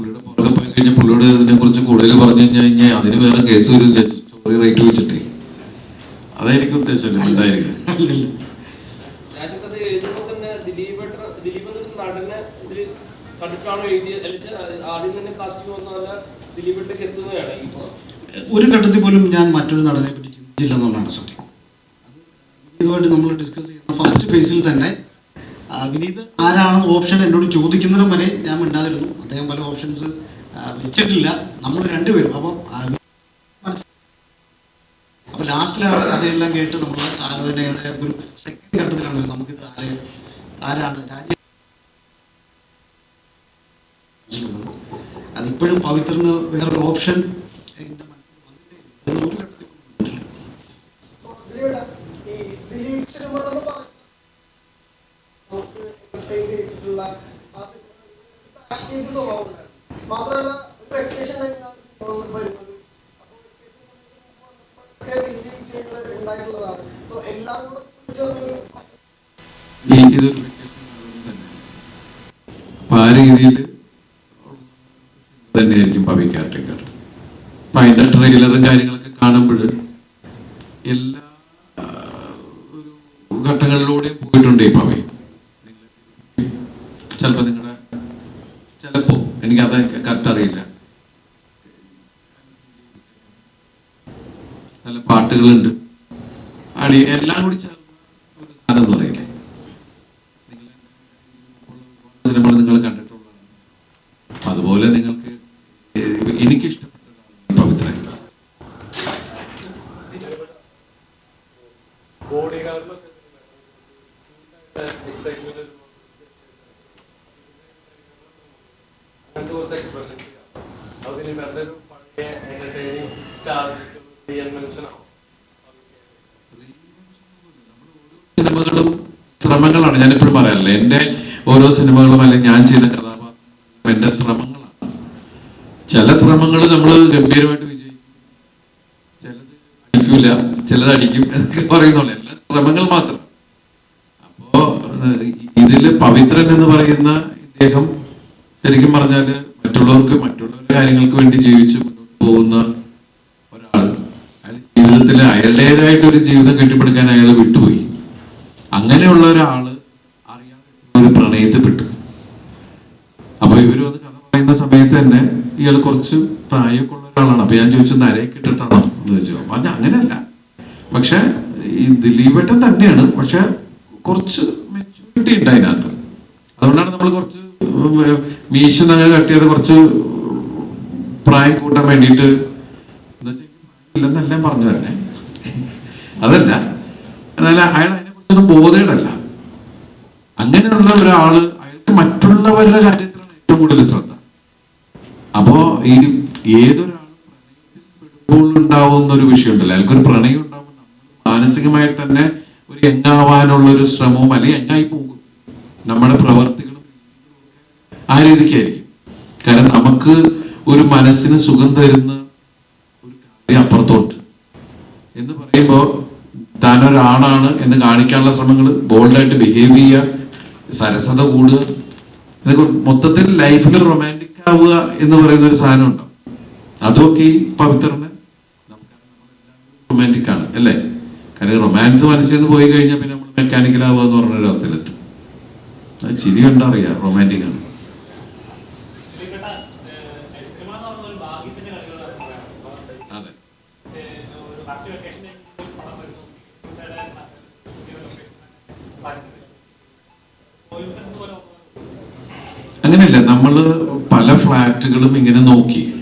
പുള്ളിയുടെ പുറകെ പോയി കഴിഞ്ഞാൽ പുള്ളിയോട് ഇതിനെ കുറിച്ച് കൂടുതൽ പറഞ്ഞു കഴിഞ്ഞാൽ കഴിഞ്ഞാൽ അതിന് വേറെ കേസ് വരില്ല സ്റ്റോറി റേറ്റ് വെച്ചിട്ട്. അതായിരിക്കും ഉദ്ദേശമല്ലേ ഉണ്ടായിരിക്കും. ഒരു ഘട്ടത്തിൽ പോലും ഞാൻ മറ്റൊരു നടനെ പറ്റി ചിന്തിച്ചില്ല എന്നുള്ളതാണ് സത്യം. ഇതുമായിട്ട് നമ്മൾ ഡിസ്കസ് ചെയ്യുന്ന ഫസ്റ്റ് ഫേസിൽ തന്നെ വിനീത് ആരാണെന്ന് ഓപ്ഷൻ എന്നോട് ചോദിക്കുന്നതിനും വരെ ഞാൻ മിണ്ടാതിരുന്നു. അദ്ദേഹം പല ഓപ്ഷൻസ് വെച്ചിട്ടില്ല. നമ്മൾ രണ്ടുപേരും അപ്പം അപ്പൊ ലാസ്റ്റിലാണ് അതെല്ലാം കേട്ട് നമ്മൾ ആലോചനയുടെ ഒരു സെക്കൻഡ് ഘട്ടത്തിലാണ് നമുക്ക് ആരെ ആരാണ് രാജ്യ അതിപ്പോഴും പവിത്രന് വേറൊരു ഓപ്ഷൻ ഒരു ഘട്ടത്തിൽ ഇതൊരു അപ്പൊ തന്നെയായിരിക്കും പവി കാറ്റക്കർ അപ്പൊ അതിന്റെ ട്രെയിലറും കാര്യങ്ങളൊക്കെ കാണുമ്പോൾ എല്ലാ ഒരു ഘട്ടങ്ങളിലൂടെയും പോയിട്ടുണ്ട് ഈ പവി. ചിലപ്പോ നിങ്ങളുടെ ചിലപ്പോ എനിക്കത് കറക്റ്റ് അറിയില്ല. നല്ല പാട്ടുകളുണ്ട്. അടി എല്ലാം കൂടി ചേർന്ന എന്റർടൈനിങ് നിങ്ങൾക്ക് മെൻഷൻ ആവും സിനിമകളും ശ്രമങ്ങളാണ്. ഞാൻ എപ്പോഴും പറയാറില്ല എന്റെ ഓരോ സിനിമകളും അല്ലെങ്കിൽ ഞാൻ ചെയ്ത കഥാപാത്രം എന്റെ ശ്രമങ്ങളാണ് ചില ശ്രമങ്ങൾ നമ്മൾ ഗംഭീരമായിട്ട് വിജയിക്കും ചിലത് അടിക്കൂല ചിലത് അടിക്കും എന്നൊക്കെ പറയുന്നുള്ളു. എല്ലാ ശ്രമങ്ങൾ മാത്രം. അപ്പോ ഇതിൽ പവിത്രൻ എന്ന് പറയുന്ന ഇദ്ദേഹം ശരിക്കും പറഞ്ഞാൽ മറ്റുള്ളവർക്ക് മറ്റുള്ളവരുടെ കാര്യങ്ങൾക്ക് വേണ്ടി ജീവിച്ച് മുന്നോട്ട് പോകുന്ന ഒരാൾ. അയാൾ ജീവിതത്തിൽ അയാളുടേതായിട്ട് ഒരു ജീവിതം കെട്ടിപ്പടുക്കാൻ അയാൾ വിട്ടുപോയി. അങ്ങനെയുള്ള ഒരാൾ അറിയാതെ ഒരു പ്രണയത്തിൽപ്പെട്ടു. അപ്പൊ ഇവർ അത് കഥ പറയുന്ന സമയത്ത് തന്നെ ഇയാൾ കുറച്ച് പ്രായമൊക്കെ ഉള്ള ഒരാളാണ്. അപ്പൊ ഞാൻ ചോദിച്ചു നരയൊക്കെ ഇട്ടിട്ടാണോ എന്ന് ചോദിച്ചു. അപ്പൊ അത് അങ്ങനെയല്ല. പക്ഷെ ഈ ദിലീപേട്ടൻ തന്നെയാണ്. പക്ഷെ കുറച്ച് മെച്ചൂരിറ്റി ഉണ്ട് അതിനകത്ത്. അതുകൊണ്ടാണ് നമ്മൾ കുറച്ച് മീശ അങ്ങനെ കട്ടിയത് കുറച്ച് പ്രായം കൂട്ടാൻ വേണ്ടിയിട്ട് ഇല്ലെന്നല്ല പറഞ്ഞു തന്നെ അതല്ല. എന്നാൽ അയാൾ അതിനെ കുറിച്ചൊന്നും ബോധേടല്ല അങ്ങനെയുള്ള ഒരാൾ അയാൾക്ക് മറ്റുള്ളവരുടെ കാര്യത്തിലാണ് ഏറ്റവും കൂടുതൽ ശ്രദ്ധ. അപ്പോ ഈ ഏതൊരാളും ഉണ്ടാവുന്ന ഒരു വിഷയമുണ്ടല്ലോ. അയാൾക്കൊരു പ്രണയം ഉണ്ടാവുമ്പോൾ മാനസികമായി തന്നെ ഒരു എങ്ങാവാനുള്ള ഒരു ശ്രമവും അല്ലെങ്കിൽ എങ്ങായി പോകും. നമ്മുടെ പ്രവർത്തികളും ആ രീതിക്കായിരിക്കും. കാരണം നമുക്ക് ഒരു മനസ്സിന് സുഖം തരുന്ന ഒരു കാര്യം അപ്പുറത്തോട്ട് എന്ന് പറയുമ്പോൾ ഒരാളാണ് എന്ന് കാണിക്കാനുള്ള ശ്രമങ്ങൾ ബോൾഡായിട്ട് ബിഹേവ് ചെയ്യുക സരസത കൂടുക ഇതൊക്കെ മൊത്തത്തിൽ ലൈഫിൽ റൊമാന്റിക് ആവുക എന്ന് പറയുന്ന ഒരു സാധനം ഉണ്ടാവും അതൊക്കെ ഈ പവിത്രന് റൊമാന്റിക് ആണ് അല്ലേ? കാരണം റൊമാൻസ് മനസ്സിൽ പോയി കഴിഞ്ഞാൽ പിന്നെ നമ്മൾ മെക്കാനിക്കൽ ആവുക എന്ന് പറഞ്ഞ ഒരു അവസ്ഥയിലെത്തും. അത് ചിരി കണ്ടറിയാം റൊമാന്റിക് ആണ്. അങ്ങനെയല്ല നമ്മൾ പല ഫ്ലാറ്റുകളും ഇങ്ങനെ നോക്കി.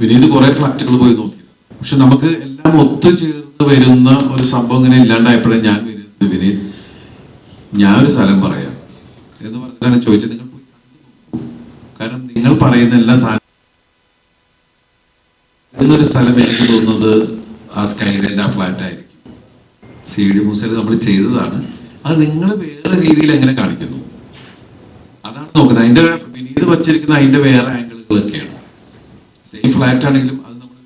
വിനീത് കുറെ ഫ്ലാറ്റുകൾ പോയി നോക്കി. പക്ഷെ നമുക്ക് എല്ലാം ഒത്തുചേർന്ന് വരുന്ന ഒരു സംഭവം ഇങ്ങനെ ഇല്ലാണ്ടായപ്പോഴേ ഞാൻ വിനീത്. വിനീത് ഞാൻ ഒരു സ്ഥലം പറയാം. എന്ന് പറഞ്ഞാണ് ചോദിച്ചത്. നിങ്ങൾ പോയി കാരണം നിങ്ങൾ പറയുന്ന എല്ലാ സാധനം ഒരു സ്ഥലം എനിക്ക് തോന്നുന്നത് ആ സ്കൈലൈന്റെ ആ ഫ്ലാറ്റ് ആയിരിക്കും. സി ഡി മൂസയിൽ നമ്മൾ ചെയ്തതാണ്. അത് നിങ്ങൾ വേറെ രീതിയിൽ എങ്ങനെ കാണിക്കുന്നു? അതാണ് നോക്കുന്നത്. അതിന്റെ വിനീത് വച്ചിരിക്കുന്ന അതിന്റെ വേറെ ആംഗിളുകളൊക്കെയാണ്. സെയിം ഫ്ലാറ്റ് ആണെങ്കിലും അത് നമ്മൾ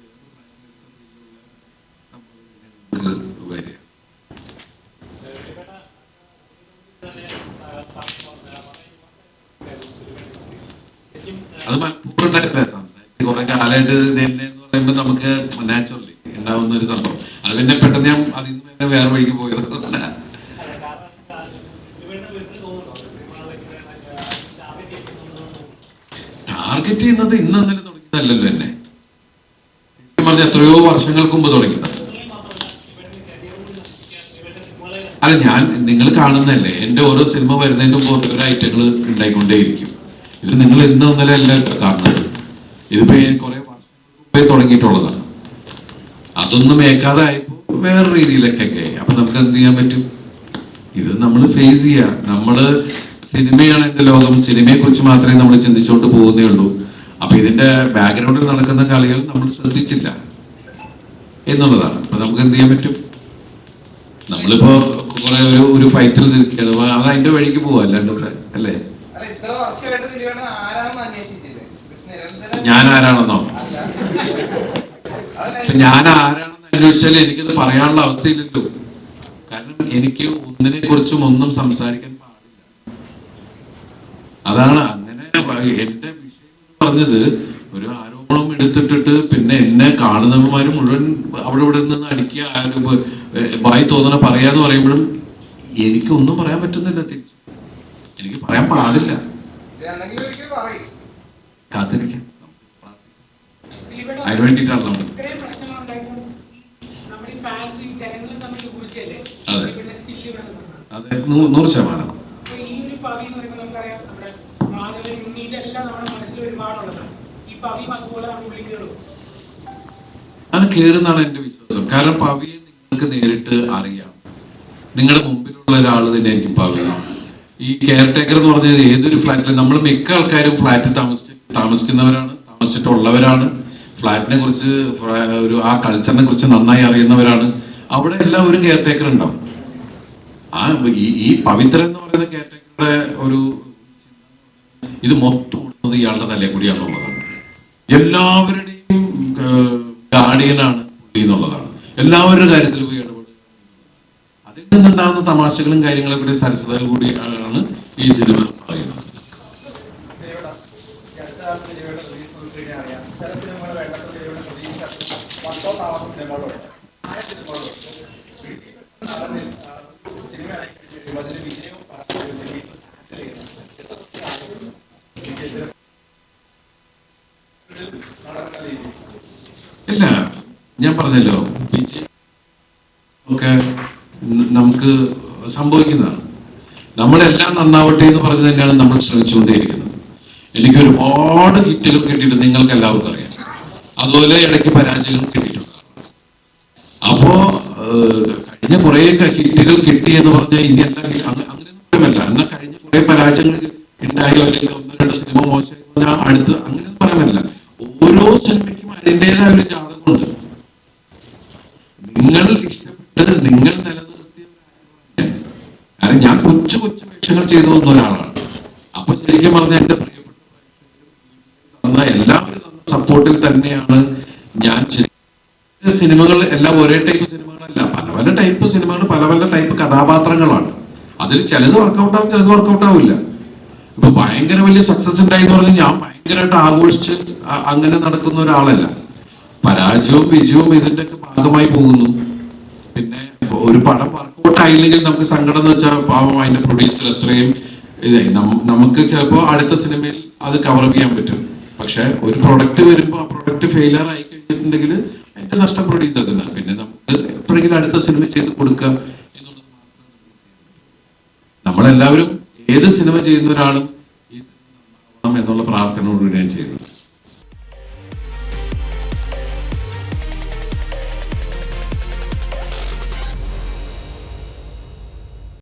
അത് മലപ്പുറം തന്നെ സംസാരിച്ച് കുറെ കാലമായിട്ട് ഇത് തന്നെ എന്ന് പറയുമ്പോൾ നമുക്ക് നാച്ചുറലി ഉണ്ടാവുന്ന ഒരു സംഭവം. അത് പിന്നെ പെട്ടെന്ന് ഞാൻ അതിൽ നിന്ന് വേറെ വഴിക്ക് പോയത് ടാർഗറ്റ് ചെയ്യുന്നത് ഇന്ന് ഇന്നലെ തുടങ്ങിയതല്ലല്ലോ എന്നെ. പറഞ്ഞ എത്രയോ വർഷങ്ങൾക്ക് മുമ്പ് തുടങ്ങിയത് അല്ല ഞാൻ നിങ്ങൾ കാണുന്നതല്ലേ എന്റെ ഓരോ സിനിമ വരുന്നതിന് മുമ്പ് ഓരോ ഐറ്റങ്ങൾ ഉണ്ടായിക്കൊണ്ടേയിരിക്കും. ഇത് നിങ്ങൾ ഇന്ന് ഇന്നലെ അല്ല കാണുന്നത്. ഇതിപ്പോ കുറെ വർഷങ്ങൾക്ക് തുടങ്ങിയിട്ടുള്ളതാണ്. അതൊന്നും ഏക്കാതെ ആയപ്പോ വേറെ രീതിയിലൊക്കെ ആയി അപ്പൊ നമുക്ക് എന്ത് ചെയ്യാൻ പറ്റും? ഇത് നമ്മൾ ഫേസ് ചെയ്യുക നമ്മൾ സിനിമയാണ് എന്റെ ലോകം. സിനിമയെ കുറിച്ച് മാത്രമേ നമ്മൾ ചിന്തിച്ചുകൊണ്ട് പോകുന്നേ ഉള്ളൂ. അപ്പൊ ഇതിന്റെ ബാക്ക്ഗ്രൗണ്ടിൽ നടക്കുന്ന കളികൾ നമ്മൾ ശ്രദ്ധിച്ചില്ല എന്നുള്ളതാണ്. അപ്പൊ നമുക്ക് എന്ത് ചെയ്യാൻ പറ്റും? നമ്മളിപ്പോ കുറെ ഒരു ഒരു ഫൈറ്റിൽ നിൽക്കുകയാണ്. അപ്പൊ അത് അതിന്റെ വഴിക്ക് പോവാ അല്ലാണ്ട് അല്ലേ? ഞാൻ ആരാണെന്നോ? ഞാൻ ആരാണെന്ന് അന്വേഷിച്ചാൽ എനിക്കത് പറയാനുള്ള അവസ്ഥയില്ലല്ലോ. കാരണം എനിക്ക് ഒന്നിനെ കുറിച്ചും ഒന്നും സംസാരിക്കാൻ പാടില്ല. അതാണ് അങ്ങനെ എന്റെ പറഞ്ഞത് ഒരു ആരോപണം എടുത്തിട്ടിട്ട് പിന്നെ എന്നെ കാണുന്നവന്മാര് മുഴുവൻ അവിടെ ഇവിടെ നിന്ന് അടിക്കുക വായി തോന്നണ പറയാന്ന് പറയുമ്പോഴും എനിക്കൊന്നും പറയാൻ പറ്റുന്നില്ല തിരിച്ച്. എനിക്ക് പറയാൻ പാടില്ല. കാത്തിരിക്കാം. അതിന് വേണ്ടിയിട്ടാണ് നമ്മൾ ഇത്രയും പ്രശ്നങ്ങളുണ്ടായിട്ടും നമ്മുടെ ഈ ഫാൻസ് ഈ ജനങ്ങളും തമ്മിൽ കുറിച്ചല്ലേ അതെ. ഇവിടെ സ്റ്റിൽ ഇവിടെ നിൽക്കുന്നത്. അതെ നൂ- നൂറ് ശതമാനം അപ്പൊ ഈ ഒരു പവി എന്ന് പറയുമ്പോൾ നമുക്കറിയാം നമ്മുടെ മാധവൻ ഉണ്ണി ഇതെല്ലാം നമ്മുടെ മനസ്സിൽ ഒരുപാടുള്ളതാണ് ഈ പവിയും അതുപോലെ നമ്മുടെ ഉള്ളിൽ കയറും അത് കയറുന്നാണ് എന്റെ വിശ്വാസം. കാരണം പവിയെ നിങ്ങൾക്ക് നേരിട്ട് അറിയാം. നിങ്ങളുടെ മുമ്പിലുള്ള ഒരാൾ തന്നെയായിരിക്കും പവി. ഈ കെയർ ടേക്കർ എന്ന് പറഞ്ഞത് ഏതൊരു ഫ്ലാറ്റിലും നമ്മൾ മിക്ക ആൾക്കാരും ഫ്ലാറ്റിൽ താമസിച്ച് താമസിക്കുന്നവരാണ് താമസിച്ചിട്ടുള്ളവരാണ്. ഫ്ലാറ്റിനെ കുറിച്ച് ഒരു ആ കൾച്ചറിനെ കുറിച്ച് നന്നായി അറിയുന്നവരാണ്. അവിടെ എല്ലാം ഒരു കെയർ ടേക്കർ ഉണ്ടാവും. ആ ഈ പവിത്ര എന്ന് പറയുന്ന കെയർ ടേക്കറുടെ ഒരു ഇത് മൊത്തം ഇയാളുടെ തലേ എല്ലാവരുടെയും ഗാർഡിയനാണ് പുള്ളി എന്നുള്ളതാണ്. എല്ലാവരുടെ കാര്യത്തിൽ പോയി ഇടപെടുക. അതിൽ നിന്നുണ്ടാകുന്ന തമാശകളും കാര്യങ്ങളും കൂടി സരസതകൾ കൂടി ആണ് ഈ സിനിമ പറയുന്നത് ദിലീപേട്ട ഈ അടുത്ത കാലത്ത് ദിലീപേട്ടൻ റിലീസ് നോക്കിക്കഴിഞ്ഞാൽ അറിയാം ചില സിനിമകൾ വേണ്ടത്ര ദിലീപേട്ടൻ പ്രതീക്ഷ പത്തോ നാളോ സിനിമകളുണ്ട് ആ സിനിമകളുണ്ട് നടന്നിൽ സിനിമ ഇറക്കി കഴിയുമ്പോൾ അതിന്റെ വിജയവും പരാജയവും റിലീസ് ചെയ്യുന്നു വിജയത്തിന് നടന്ന രീതി ഇല്ല ഞാൻ പറഞ്ഞല്ലോ ഒക്കെ നമുക്ക് സംഭവിക്കുന്നതാണ്. നമ്മളെല്ലാം നന്നാവട്ടെ എന്ന് പറഞ്ഞു തന്നെയാണ് നമ്മൾ ശ്രമിച്ചുകൊണ്ടേയിരിക്കുന്നത്. എനിക്ക് ഒരുപാട് ഹിറ്റുകൾ കിട്ടിയിട്ട് നിങ്ങൾക്ക് എല്ലാവർക്കും അറിയാം. അതുപോലെ ഇടയ്ക്ക് പരാജയങ്ങൾ കിട്ടിയിട്ടുണ്ട്. അപ്പോ കഴിഞ്ഞ കുറെ ഹിറ്റുകൾ കിട്ടി എന്ന് പറഞ്ഞാൽ ഇനി എല്ലാ അങ്ങനെയൊന്നുമല്ല അങ്ങ- അങ്ങനെയൊന്നും എന്നാൽ കഴിഞ്ഞ കുറെ പരാജയങ്ങൾ ഉണ്ടായോ അല്ലെങ്കിൽ ഒന്ന് രണ്ട് സിനിമ മോശം അടുത്ത് അങ്ങനെയൊന്നും പറയാനല്ല ഓരോ സിനിമയ്ക്കും അതിന്റെതായ ഒരു നിങ്ങൾ ഇഷ്ടപ്പെട്ടത് നിങ്ങൾ നിലനിർത്തിയ ഞാൻ കൊച്ചു കൊച്ചു വേഷങ്ങൾ ചെയ്തു വന്ന ഒരാളാണ്. അപ്പൊ ശരിക്കും പറഞ്ഞ എന്റെ പ്രിയപ്പെട്ട എല്ലാവരും തന്ന സപ്പോർട്ടിൽ തന്നെയാണ് ഞാൻ സിനിമകൾ എല്ലാം ഒരേ ടൈപ്പ് സിനിമകളല്ല. പല പല ടൈപ്പ് സിനിമകൾ പല പല ടൈപ്പ് കഥാപാത്രങ്ങളാണ്. അതിൽ ചിലത് വർക്കൗട്ട് ആവും ചിലത് വർക്കൗട്ട് ആവില്ല. ഇപ്പൊ ഭയങ്കര വലിയ സക്സസ് ഉണ്ടായി എന്ന് പറഞ്ഞാൽ ഞാൻ ഭയങ്കരമായിട്ട് ആഘോഷിച്ച് അങ്ങനെ നടക്കുന്ന ഒരാളല്ല. പരാജയവും വിജയവും ഇതിന്റെ ഒക്കെ ഭാഗമായി പോകുന്നു. പിന്നെ ഒരു പടം വർക്കൗട്ട് ആയില്ലെങ്കിൽ നമുക്ക് സങ്കടം എന്ന് വെച്ചാൽ പാവം അതിന്റെ പ്രൊഡ്യൂസർ അത്രയും ഇതായി. നമുക്ക് ചിലപ്പോൾ അടുത്ത സിനിമയിൽ അത് കവർ ചെയ്യാൻ പറ്റും. പക്ഷെ ഒരു പ്രൊഡക്റ്റ് വരുമ്പോൾ ആ പ്രൊഡക്റ്റ് ഫെയിലർ ആയി കഴിഞ്ഞിട്ടുണ്ടെങ്കിൽ അതിന്റെ നഷ്ടം പ്രൊഡ്യൂസേഴ്സിന് പിന്നെ നമുക്ക് എപ്പോഴെങ്കിലും അടുത്ത സിനിമ ചെയ്ത് മാത്രമേ നമ്മളെല്ലാവരും ഏത് സിനിമ ചെയ്യുന്ന ഒരാളും ഈ സിനിമ എന്നുള്ള പ്രാർത്ഥനയോടുകൂടി ഞാൻ ചെയ്യുന്നത്